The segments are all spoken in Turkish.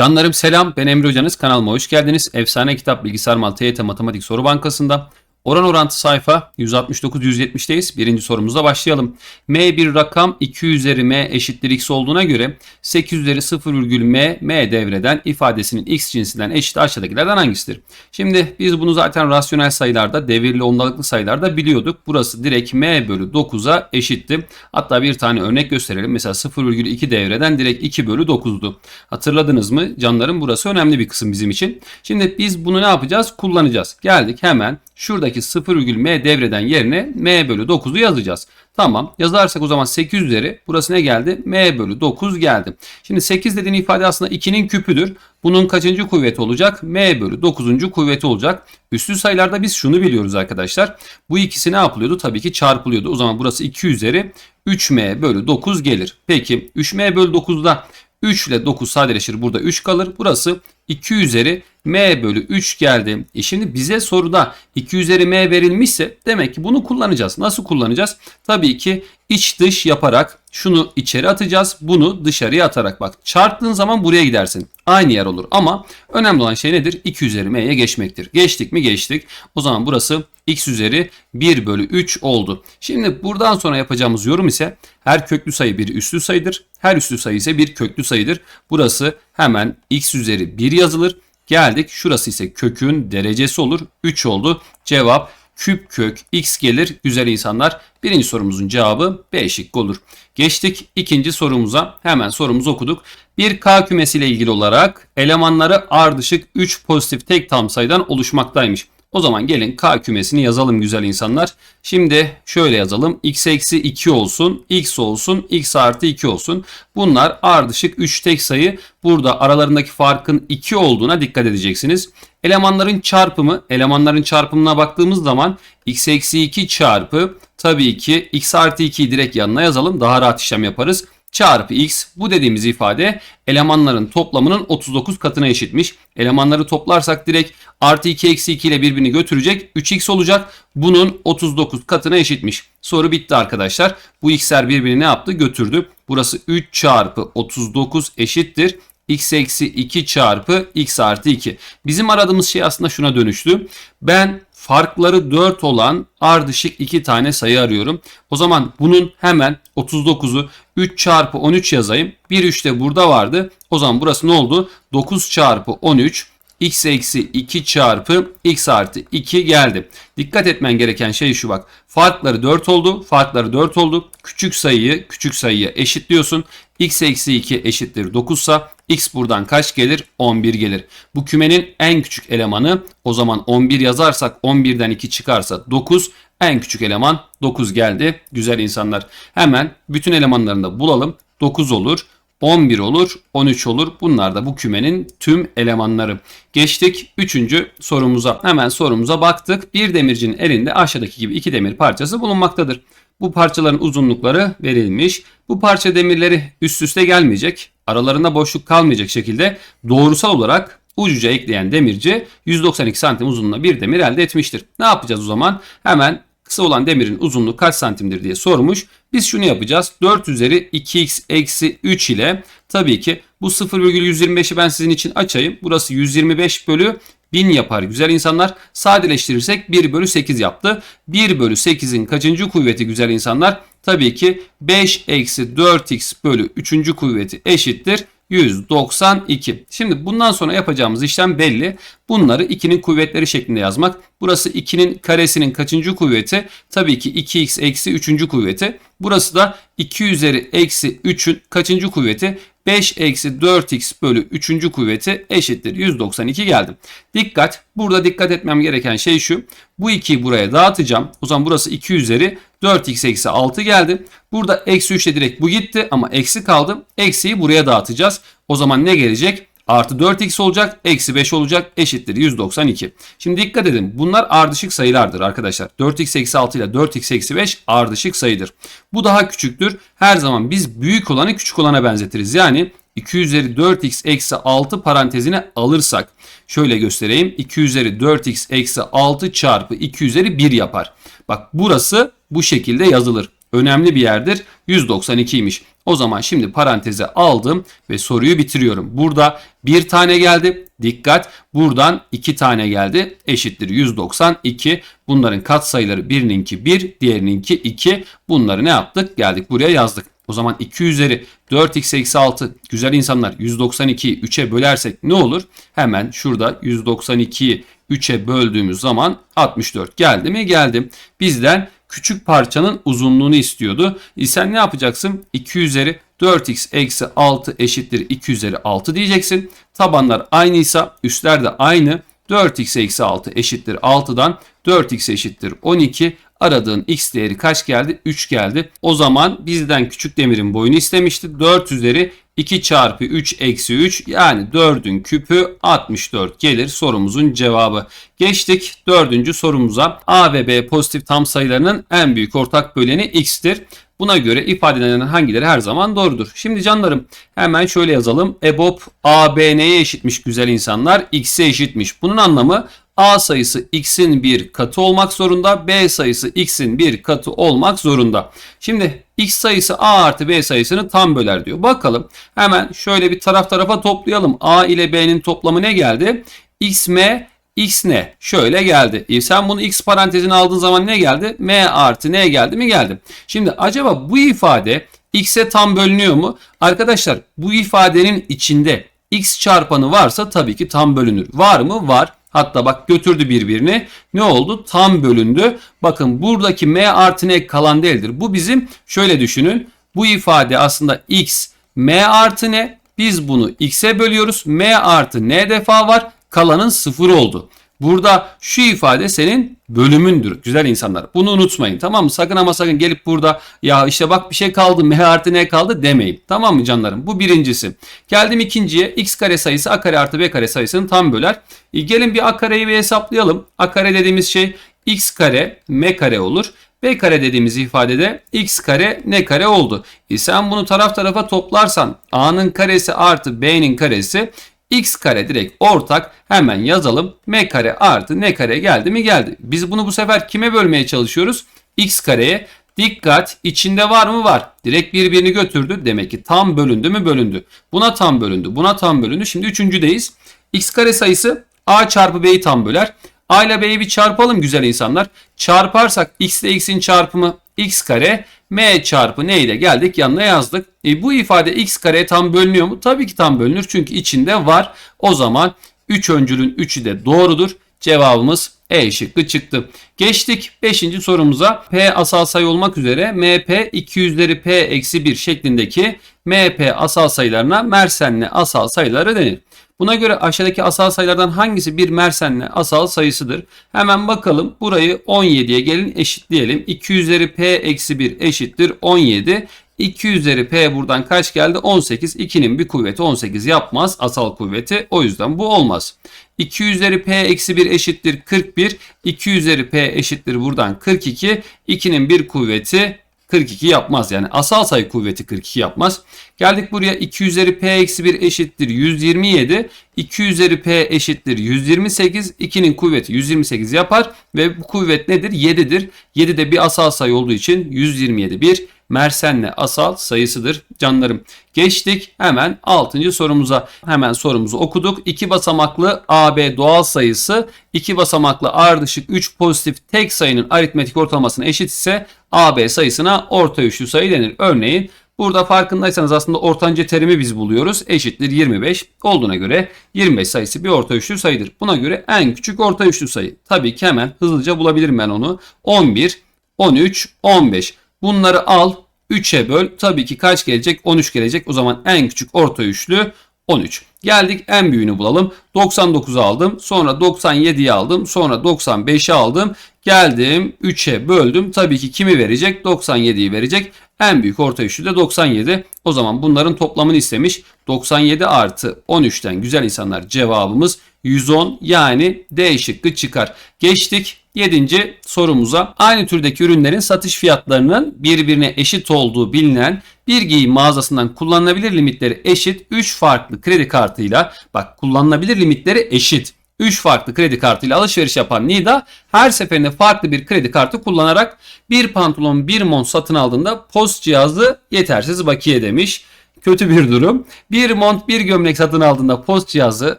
Canlarım selam. Ben Emre Hocanız. Kanalıma hoş geldiniz. Efsane Kitap Bilgisayar Mal TYT Matematik Soru Bankası'nda oran orantı sayfa 169-170'teyiz. Birinci sorumuzla başlayalım. M bir rakam 2 üzeri M eşittir X olduğuna göre 8 üzeri 0 virgül M, M devreden ifadesinin X cinsinden eşit aşağıdakilerden hangisidir? Şimdi biz bunu zaten rasyonel sayılarda devirli ondalıklı sayılarda biliyorduk. Burası direkt M bölü 9'a eşitti. Hatta bir tane örnek gösterelim. Mesela 0,2 devreden direkt 2 bölü 9'du. Hatırladınız mı? Canlarım burası önemli bir kısım bizim için. Şimdi biz bunu ne yapacağız? Kullanacağız. Geldik hemen şuradaki 0,m devreden yerine m bölü 9'u yazacağız. Tamam yazarsak o zaman 8 üzeri burası ne geldi? m bölü 9 geldi. Şimdi 8 dediğin ifade aslında 2'nin küpüdür. Bunun kaçıncı kuvveti olacak? m bölü 9. kuvveti olacak. Üslü sayılarda biz şunu biliyoruz arkadaşlar. Bu ikisi ne yapılıyordu? Tabii ki çarpılıyordu. O zaman burası 2 üzeri 3m bölü 9 gelir. Peki 3m bölü 9'da 3 ile 9 sadeleşir. Burada 3 kalır. Burası 2 üzeri m bölü 3 geldi. E şimdi bize soruda 2 üzeri m verilmişse demek ki bunu kullanacağız. Nasıl kullanacağız? Tabii ki iç dış yaparak şunu içeri atacağız. Bunu dışarıya atarak bak çarptığın zaman buraya gidersin. Aynı yer olur ama önemli olan şey nedir? 2 üzeri m'ye geçmektir. Geçtik mi? Geçtik. O zaman burası x üzeri 1 bölü 3 oldu. Şimdi buradan sonra yapacağımız yorum ise her köklü sayı bir üslü sayıdır. Her üslü sayı ise bir köklü sayıdır. Burası hemen x üzeri 1 yazılır. Geldik şurası ise kökün derecesi olur. 3 oldu. Cevap küp kök x gelir güzel insanlar. Birinci sorumuzun cevabı B şıkkı olur. Geçtik ikinci sorumuza. Hemen sorumuzu okuduk. Bir K kümesiyle ilgili olarak elemanları ardışık 3 pozitif tek tam sayıdan oluşmaktaymış. O zaman gelin K kümesini yazalım güzel insanlar. Şimdi şöyle yazalım. X eksi 2 olsun. X olsun. X artı 2 olsun. Bunlar ardışık 3 tek sayı. Burada aralarındaki farkın 2 olduğuna dikkat edeceksiniz. Elemanların çarpımı, elemanların çarpımına baktığımız zaman x eksi 2 çarpı tabii ki x artı 2'yi direkt yanına yazalım. Daha rahat işlem yaparız çarpı x bu dediğimiz ifade elemanların toplamının 39 katına eşitmiş. Elemanları toplarsak direkt artı 2 eksi 2 ile birbirini götürecek 3x olacak. Bunun 39 katına eşitmiş. Soru bitti arkadaşlar. Bu x'ler birbirini ne yaptı? Götürdü. Burası 3 çarpı 39 eşittir x eksi 2 çarpı x artı 2. Bizim aradığımız şey aslında şuna dönüştü. Ben farkları 4 olan ardışık 2 tane sayı arıyorum. O zaman bunun hemen 39'u 3 çarpı 13 yazayım. 1 3 de burada vardı. O zaman burası ne oldu? 9 çarpı 13 x eksi 2 çarpı x artı 2 geldi. Dikkat etmen gereken şey şu bak. Farkları 4 oldu. Farkları 4 oldu. Küçük sayıyı küçük sayıya eşitliyorsun. x eksi 2 eşittir 9 sa x buradan kaç gelir? 11 gelir. Bu kümenin en küçük elemanı o zaman 11 yazarsak 11'den 2 çıkarsa 9. En küçük eleman 9 geldi. Güzel insanlar. Hemen bütün elemanlarını da bulalım. 9 olur. 11 olur, 13 olur. Bunlar da bu kümenin tüm elemanları. Geçtik 3. sorumuza. Hemen sorumuza baktık. Bir demircinin elinde aşağıdaki gibi iki demir parçası bulunmaktadır. Bu parçaların uzunlukları verilmiş. Bu parça demirleri üst üste gelmeyecek. Aralarında boşluk kalmayacak şekilde doğrusal olarak ucuca ekleyen demirci 192 santim uzunluğunda bir demir elde etmiştir. Ne yapacağız o zaman? Hemen kısa olan demirin uzunluğu kaç santimdir diye sormuş. Biz şunu yapacağız. 4 üzeri 2x eksi 3 ile tabii ki bu 0,125'i ben sizin için açayım. Burası 125 bölü 1000 yapar güzel insanlar. Sadeleştirirsek 1 bölü 8 yaptı. 1 bölü 8'in kaçıncı kuvveti güzel insanlar? Tabii ki 5 eksi 4x bölü 3. kuvveti eşittir. 192. Şimdi bundan sonra yapacağımız işlem belli. Bunları 2'nin kuvvetleri şeklinde yazmak. Burası 2'nin karesinin kaçıncı kuvveti? Tabii ki 2x eksi 3. kuvveti. Burası da 2 üzeri eksi 3'ün kaçıncı kuvveti? 5 eksi 4x bölü 3. kuvveti eşittir 192 geldi. Dikkat burada dikkat etmem gereken şey şu. Bu 2'yi buraya dağıtacağım. O zaman burası 2 üzeri 4x eksi 6 geldi. Burada eksi 3 ile direkt bu gitti ama eksi kaldı. Eksiyi buraya dağıtacağız. O zaman ne gelecek? Artı 4x olacak. Eksi 5 olacak. Eşittir 192. Şimdi dikkat edin. Bunlar ardışık sayılardır arkadaşlar. 4x eksi 6 ile 4x eksi 5 ardışık sayıdır. Bu daha küçüktür. Her zaman biz büyük olanı küçük olana benzetiriz. Yani 2 üzeri 4x eksi 6 parantezine alırsak şöyle göstereyim. 2 üzeri 4x eksi 6 çarpı 2 üzeri 1 yapar. Bak burası bu şekilde yazılır. önemli bir yerdir. 192'ymiş. O zaman şimdi paranteze aldım ve soruyu bitiriyorum. Burada bir tane geldi. Dikkat buradan iki tane geldi. Eşittir 192. Bunların katsayıları birininki 1, diğerininki 2. Bunları ne yaptık? Geldik buraya yazdık. O zaman 2 üzeri 4x eksi 6 güzel insanlar 192'yi 3'e bölersek ne olur? Hemen şurada 192'yi 3'e böldüğümüz zaman 64 geldi mi? Geldi. Bizden küçük parçanın uzunluğunu istiyordu. E sen ne yapacaksın? 2 üzeri 4x eksi 6 eşittir 2 üzeri 6 diyeceksin. Tabanlar aynıysa üstler de aynı. 4x eksi 6 eşittir 6'dan 4x eşittir 12. Aradığın x değeri kaç geldi? 3 geldi. O zaman bizden küçük demirin boyunu istemişti. 4 üzeri 2 çarpı 3 eksi 3 yani 4'ün küpü 64 gelir sorumuzun cevabı. Geçtik dördüncü sorumuza. A ve B pozitif tam sayılarının en büyük ortak böleni x'tir. Buna göre ifadelenen hangileri her zaman doğrudur? Şimdi canlarım hemen şöyle yazalım. EBOB A, B neye eşitmiş güzel insanlar? X'e eşitmiş. Bunun anlamı A sayısı x'in bir katı olmak zorunda. B sayısı x'in bir katı olmak zorunda. Şimdi x sayısı a artı b sayısını tam böler diyor. Bakalım hemen şöyle bir taraf tarafa toplayalım. a ile b'nin toplamı ne geldi? x m x ne? Şöyle geldi. E sen bunu x parantezine aldığın zaman ne geldi? m artı n geldi mi? Geldi. Şimdi acaba bu ifade x'e tam bölünüyor mu? Arkadaşlar bu ifadenin içinde x çarpanı varsa tabii ki tam bölünür. Var mı? Var. Hatta bak götürdü birbirini. Ne oldu? Tam bölündü. Bakın buradaki m artı n kalan değildir. Bu bizim şöyle düşünün. Bu ifade aslında x m artı n. Biz bunu x'e bölüyoruz. m artı n defa var. Kalanın sıfır oldu. Burada şu ifade senin bölümündür güzel insanlar. Bunu unutmayın tamam mı? Sakın ama sakın gelip burada ya işte bak bir şey kaldı m artı n kaldı demeyin. Tamam mı canlarım? Bu birincisi. Geldim ikinciye x kare sayısı a kare artı b kare sayısını tam böler. E, gelin bir a kareyi bir hesaplayalım. a kare dediğimiz şey x kare m kare olur. B kare dediğimiz ifadede x kare n kare oldu. E sen bunu taraf tarafa toplarsan a'nın karesi artı b'nin karesi x kare direkt ortak hemen yazalım. m kare artı n kare geldi mi geldi. Biz bunu bu sefer kime bölmeye çalışıyoruz? x kareye. Dikkat içinde var mı var. Direkt birbirini götürdü. Demek ki tam bölündü mü bölündü. Buna tam bölündü. Buna tam bölündü. Şimdi üçüncüdeyiz. x kare sayısı a çarpı b'yi tam böler. A ile B'yi bir çarpalım güzel insanlar. Çarparsak x ile x'in çarpımı x kare m çarpı ne ile geldik yanına yazdık. E, bu ifade x kare tam bölünüyor mu? Tabii ki tam bölünür çünkü içinde var. O zaman 3 öncülün 3'ü de doğrudur. Cevabımız E şıkkı çıktı. Geçtik 5. sorumuza. P asal sayı olmak üzere MP 2 üzeri P eksi 1 şeklindeki MP asal sayılarına Mersenli asal sayıları denir. Buna göre aşağıdaki asal sayılardan hangisi bir Mersenli asal sayısıdır? Hemen bakalım. Burayı 17'ye gelin eşitleyelim. 2 üzeri P eksi 1 eşittir 17. 2 üzeri P buradan kaç geldi? 18. 2'nin bir kuvveti 18 yapmaz. Asal kuvveti. O yüzden bu olmaz. 2 üzeri P eksi 1 eşittir 41. 2 üzeri P eşittir buradan 42. 2'nin bir kuvveti 42 yapmaz. Yani asal sayı kuvveti 42 yapmaz. Geldik buraya 2 üzeri p eksi 1 eşittir 127. 2 üzeri p eşittir 128. 2'nin kuvveti 128 yapar. Ve bu kuvvet nedir? 7'dir. 7 de bir asal sayı olduğu için 127 bir Mersen'le asal sayısıdır canlarım. Geçtik hemen 6. sorumuza. Hemen sorumuzu okuduk. 2 basamaklı AB doğal sayısı 2 basamaklı ardışık 3 pozitif tek sayının aritmetik ortalamasına eşit ise AB sayısına orta üçlü sayı denir. Örneğin Burada farkındaysanız aslında ortanca terimi biz buluyoruz. Eşittir 25 olduğuna göre 25 sayısı bir orta üçlü sayıdır. Buna göre en küçük orta üçlü sayı. Tabii ki hemen hızlıca bulabilirim ben onu. 11, 13, 15. Bunları al 3'e böl. Tabii ki kaç gelecek? 13 gelecek. O zaman en küçük orta üçlü 13. Geldik en büyüğünü bulalım. 99'u aldım. Sonra 97'yi aldım. Sonra 95'i aldım. Geldim 3'e böldüm. Tabii ki kimi verecek? 97'yi verecek. En büyük orta üçlü de 97. O zaman bunların toplamını istemiş. 97 artı 13'ten güzel insanlar cevabımız 110 yani D şıkkı çıkar. Geçtik 7. sorumuza. Aynı türdeki ürünlerin satış fiyatlarının birbirine eşit olduğu bilinen bir giyim mağazasından kullanılabilir limitleri eşit 3 farklı kredi kartıyla bak kullanılabilir limitleri eşit 3 farklı kredi kartıyla alışveriş yapan Nida her seferinde farklı bir kredi kartı kullanarak bir pantolon bir mont satın aldığında post cihazı yetersiz bakiye demiş. Kötü bir durum. Bir mont bir gömlek satın aldığında post cihazı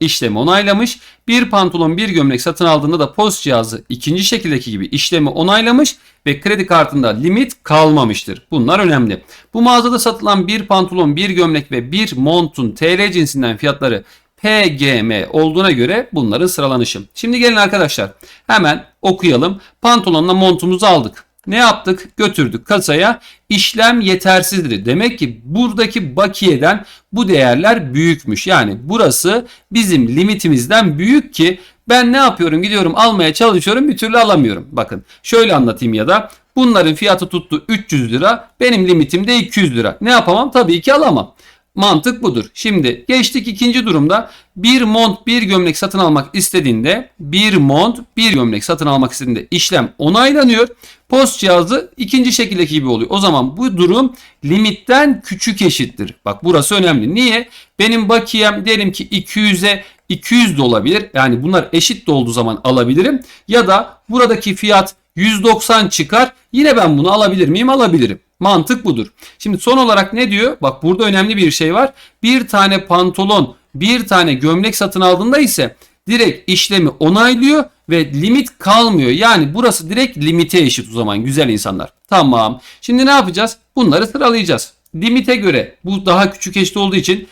işlemi onaylamış. Bir pantolon bir gömlek satın aldığında da post cihazı ikinci şekildeki gibi işlemi onaylamış ve kredi kartında limit kalmamıştır. Bunlar önemli. Bu mağazada satılan bir pantolon, bir gömlek ve bir montun TL cinsinden fiyatları PGM olduğuna göre bunların sıralanışı. Şimdi gelin arkadaşlar hemen okuyalım. Pantolonla montumuzu aldık. Ne yaptık? Götürdük kasaya. İşlem yetersizdir. Demek ki buradaki bakiyeden bu değerler büyükmüş. Yani burası bizim limitimizden büyük ki ben ne yapıyorum? Gidiyorum almaya çalışıyorum bir türlü alamıyorum. Bakın şöyle anlatayım ya da bunların fiyatı tuttu 300 lira. Benim limitim de 200 lira. Ne yapamam? Tabii ki alamam. Mantık budur. Şimdi geçtik ikinci durumda bir mont bir gömlek satın almak istediğinde bir mont bir gömlek satın almak istediğinde işlem onaylanıyor. Post cihazı ikinci şekildeki gibi oluyor. O zaman bu durum limitten küçük eşittir. Bak burası önemli. Niye? Benim bakiyem diyelim ki 200'e 200 de olabilir. Yani bunlar eşit de olduğu zaman alabilirim. Ya da buradaki fiyat 190 çıkar. Yine ben bunu alabilir miyim? Alabilirim. Mantık budur. Şimdi son olarak ne diyor? Bak burada önemli bir şey var. Bir tane pantolon, bir tane gömlek satın aldığında ise direkt işlemi onaylıyor ve limit kalmıyor. Yani burası direkt limite eşit o zaman güzel insanlar. Tamam. Şimdi ne yapacağız? Bunları sıralayacağız. Limite göre bu daha küçük eşit olduğu için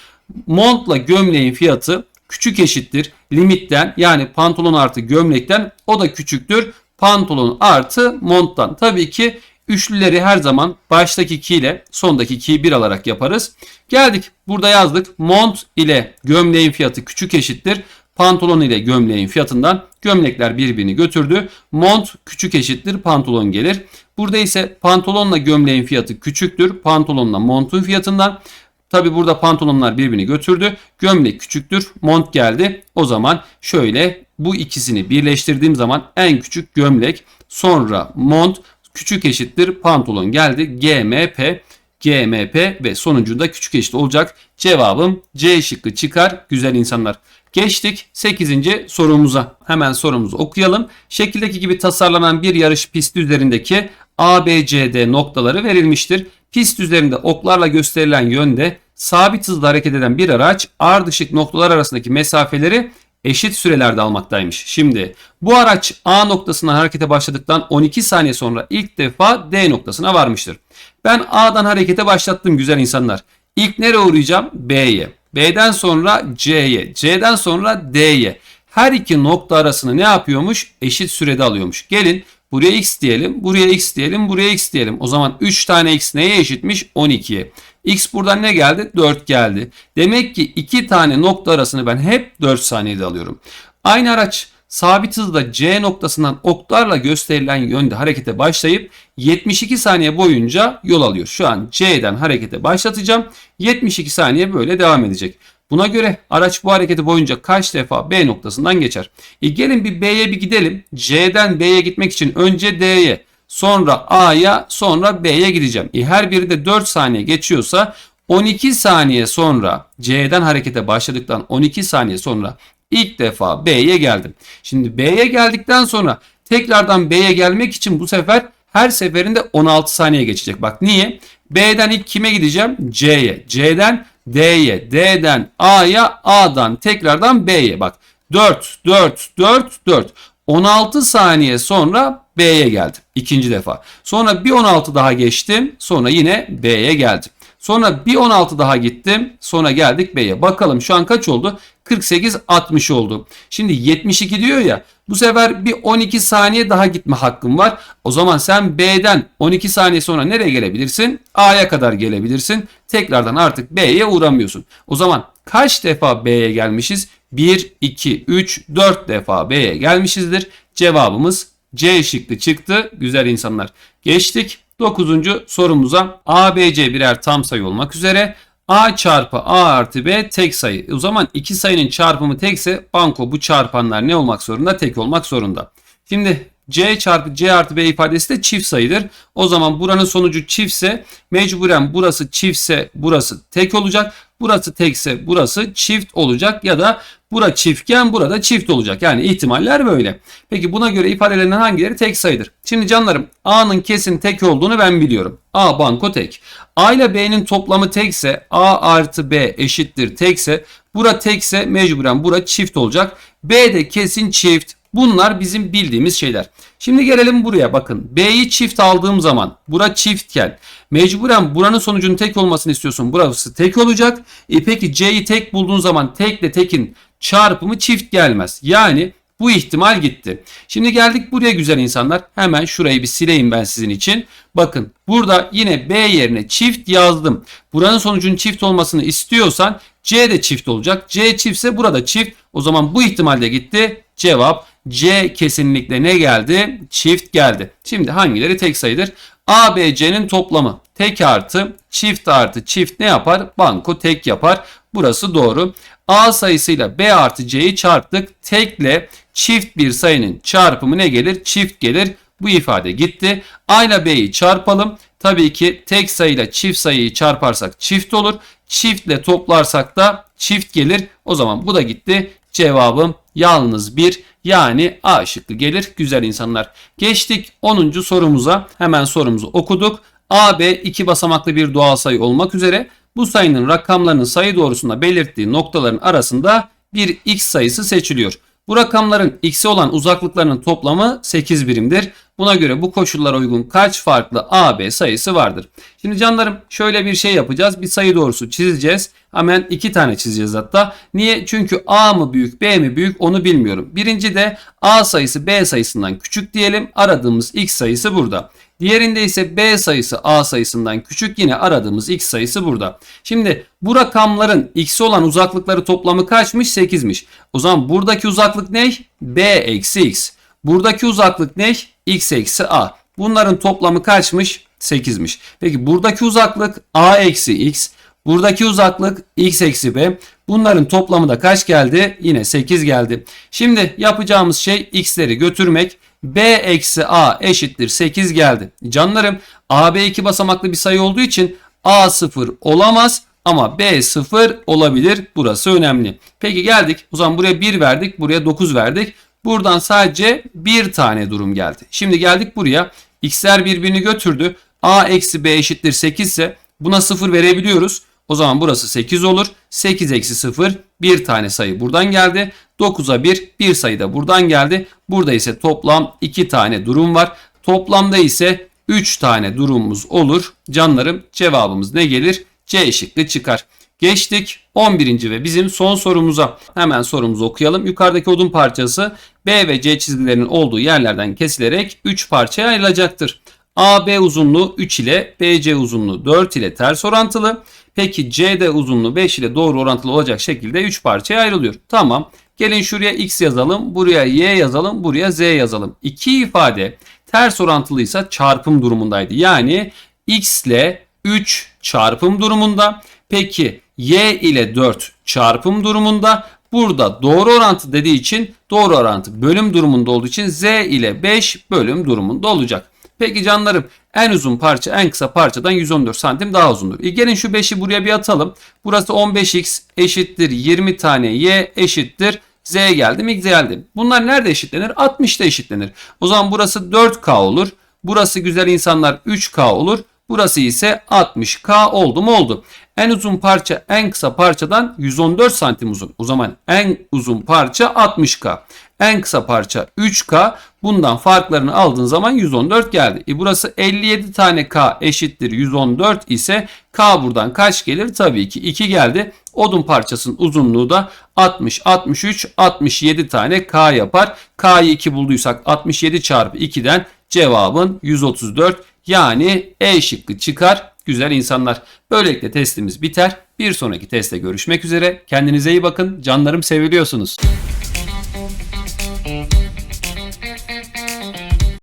montla gömleğin fiyatı küçük eşittir limitten yani pantolon artı gömlekten o da küçüktür pantolon artı monttan. Tabii ki Üçlüleri her zaman baştaki 2 ile sondaki 2'yi 1 alarak yaparız. Geldik burada yazdık. Mont ile gömleğin fiyatı küçük eşittir. Pantolon ile gömleğin fiyatından gömlekler birbirini götürdü. Mont küçük eşittir pantolon gelir. Burada ise pantolonla gömleğin fiyatı küçüktür. Pantolonla montun fiyatından. Tabi burada pantolonlar birbirini götürdü. Gömlek küçüktür. Mont geldi. O zaman şöyle bu ikisini birleştirdiğim zaman en küçük gömlek sonra mont küçük eşittir pantolon geldi. GMP GMP ve sonuncu da küçük eşit olacak. Cevabım C şıkkı çıkar güzel insanlar. Geçtik 8. sorumuza. Hemen sorumuzu okuyalım. Şekildeki gibi tasarlanan bir yarış pisti üzerindeki ABCD noktaları verilmiştir. Pist üzerinde oklarla gösterilen yönde sabit hızla hareket eden bir araç ardışık noktalar arasındaki mesafeleri eşit sürelerde almaktaymış. Şimdi bu araç A noktasından harekete başladıktan 12 saniye sonra ilk defa D noktasına varmıştır. Ben A'dan harekete başlattım güzel insanlar. İlk nereye uğrayacağım? B'ye. B'den sonra C'ye. C'den sonra D'ye. Her iki nokta arasını ne yapıyormuş? Eşit sürede alıyormuş. Gelin buraya x diyelim, buraya x diyelim, buraya x diyelim. O zaman 3 tane x neye eşitmiş? 12'ye. X buradan ne geldi? 4 geldi. Demek ki iki tane nokta arasını ben hep 4 saniyede alıyorum. Aynı araç sabit hızda C noktasından oklarla gösterilen yönde harekete başlayıp 72 saniye boyunca yol alıyor. Şu an C'den harekete başlatacağım. 72 saniye böyle devam edecek. Buna göre araç bu hareketi boyunca kaç defa B noktasından geçer? E gelin bir B'ye bir gidelim. C'den B'ye gitmek için önce D'ye sonra A'ya sonra B'ye gideceğim. E her biri de 4 saniye geçiyorsa 12 saniye sonra C'den harekete başladıktan 12 saniye sonra ilk defa B'ye geldim. Şimdi B'ye geldikten sonra tekrardan B'ye gelmek için bu sefer her seferinde 16 saniye geçecek. Bak niye? B'den ilk kime gideceğim? C'ye. C'den D'ye. D'den A'ya. A'dan tekrardan B'ye. Bak 4, 4, 4, 4. 16 saniye sonra B'ye geldim. ikinci defa. Sonra bir 16 daha geçtim. Sonra yine B'ye geldim. Sonra bir 16 daha gittim. Sonra geldik B'ye. Bakalım şu an kaç oldu? 48 60 oldu. Şimdi 72 diyor ya. Bu sefer bir 12 saniye daha gitme hakkım var. O zaman sen B'den 12 saniye sonra nereye gelebilirsin? A'ya kadar gelebilirsin. Tekrardan artık B'ye uğramıyorsun. O zaman kaç defa B'ye gelmişiz? 1, 2, 3, 4 defa B'ye gelmişizdir. Cevabımız C şıkkı çıktı. Güzel insanlar. Geçtik 9. sorumuza. A, B, C birer tam sayı olmak üzere. A çarpı A artı B tek sayı. O zaman iki sayının çarpımı tekse banko bu çarpanlar ne olmak zorunda? Tek olmak zorunda. Şimdi C çarpı C artı B ifadesi de çift sayıdır. O zaman buranın sonucu çiftse mecburen burası çiftse burası tek olacak. Burası tekse burası çift olacak ya da bura çiftken burada çift olacak. Yani ihtimaller böyle. Peki buna göre ifadelerinden hangileri tek sayıdır? Şimdi canlarım A'nın kesin tek olduğunu ben biliyorum. A banko tek. A ile B'nin toplamı tekse A artı B eşittir tekse bura tekse mecburen bura çift olacak. B de kesin çift. Bunlar bizim bildiğimiz şeyler. Şimdi gelelim buraya bakın. B'yi çift aldığım zaman bura çiftken mecburen buranın sonucunun tek olmasını istiyorsun. Burası tek olacak. E peki C'yi tek bulduğun zaman tekle tekin çarpımı çift gelmez. Yani bu ihtimal gitti. Şimdi geldik buraya güzel insanlar. Hemen şurayı bir sileyim ben sizin için. Bakın burada yine B yerine çift yazdım. Buranın sonucunun çift olmasını istiyorsan C de çift olacak. C çiftse burada çift. O zaman bu ihtimalde gitti. Cevap C kesinlikle ne geldi? Çift geldi. Şimdi hangileri tek sayıdır? A, B, C'nin toplamı. Tek artı çift artı çift ne yapar? Banko tek yapar. Burası doğru. A sayısıyla B artı C'yi çarptık. Tekle çift bir sayının çarpımı ne gelir? Çift gelir. Bu ifade gitti. A ile B'yi çarpalım. Tabii ki tek sayıyla çift sayıyı çarparsak çift olur. Çiftle toplarsak da çift gelir. O zaman bu da gitti. Cevabım yalnız bir yani A şıkkı gelir güzel insanlar. Geçtik 10. sorumuza. Hemen sorumuzu okuduk. AB iki basamaklı bir doğal sayı olmak üzere bu sayının rakamlarının sayı doğrusunda belirttiği noktaların arasında bir x sayısı seçiliyor. Bu rakamların x'e olan uzaklıklarının toplamı 8 birimdir. Buna göre bu koşullara uygun kaç farklı AB sayısı vardır? Şimdi canlarım şöyle bir şey yapacağız. Bir sayı doğrusu çizeceğiz. Hemen iki tane çizeceğiz hatta. Niye? Çünkü A mı büyük B mi büyük onu bilmiyorum. Birinci de A sayısı B sayısından küçük diyelim. Aradığımız x sayısı burada. Diğerinde ise B sayısı A sayısından küçük yine aradığımız x sayısı burada. Şimdi bu rakamların x'e olan uzaklıkları toplamı kaçmış? 8'miş. O zaman buradaki uzaklık ne? B eksi x. Buradaki uzaklık ne? X eksi a. Bunların toplamı kaçmış? 8'miş. Peki buradaki uzaklık a eksi x. Buradaki uzaklık x eksi b. Bunların toplamı da kaç geldi? Yine 8 geldi. Şimdi yapacağımız şey x'leri götürmek. b eksi a eşittir 8 geldi. Canlarım ab iki basamaklı bir sayı olduğu için a 0 olamaz. Ama B 0 olabilir. Burası önemli. Peki geldik. O zaman buraya 1 verdik. Buraya 9 verdik. Buradan sadece bir tane durum geldi. Şimdi geldik buraya. X'ler birbirini götürdü. A eksi B eşittir 8 ise buna 0 verebiliyoruz. O zaman burası 8 olur. 8 eksi 0 bir tane sayı buradan geldi. 9'a 1 bir sayı da buradan geldi. Burada ise toplam 2 tane durum var. Toplamda ise 3 tane durumumuz olur. Canlarım cevabımız ne gelir? C şıkkı çıkar. Geçtik 11. ve bizim son sorumuza. Hemen sorumuzu okuyalım. Yukarıdaki odun parçası B ve C çizgilerinin olduğu yerlerden kesilerek 3 parçaya ayrılacaktır. AB uzunluğu 3 ile BC uzunluğu 4 ile ters orantılı. Peki CD uzunluğu 5 ile doğru orantılı olacak şekilde 3 parçaya ayrılıyor. Tamam. Gelin şuraya X yazalım, buraya Y yazalım, buraya Z yazalım. İki ifade ters orantılıysa çarpım durumundaydı. Yani X ile 3 çarpım durumunda. Peki y ile 4 çarpım durumunda. Burada doğru orantı dediği için doğru orantı bölüm durumunda olduğu için z ile 5 bölüm durumunda olacak. Peki canlarım en uzun parça en kısa parçadan 114 santim daha uzundur. E gelin şu 5'i buraya bir atalım. Burası 15x eşittir 20 tane y eşittir z geldi mi geldi. Bunlar nerede eşitlenir? 60'da eşitlenir. O zaman burası 4k olur. Burası güzel insanlar 3k olur. Burası ise 60K oldu mu oldu. En uzun parça en kısa parçadan 114 santim uzun. O zaman en uzun parça 60K. En kısa parça 3K. Bundan farklarını aldığın zaman 114 geldi. E burası 57 tane K eşittir 114 ise K buradan kaç gelir? Tabii ki 2 geldi. Odun parçasının uzunluğu da 60, 63, 67 tane K yapar. K'yı 2 bulduysak 67 çarpı 2'den cevabın 134 yani E şıkkı çıkar. Güzel insanlar. Böylelikle testimiz biter. Bir sonraki testte görüşmek üzere. Kendinize iyi bakın. Canlarım seviliyorsunuz.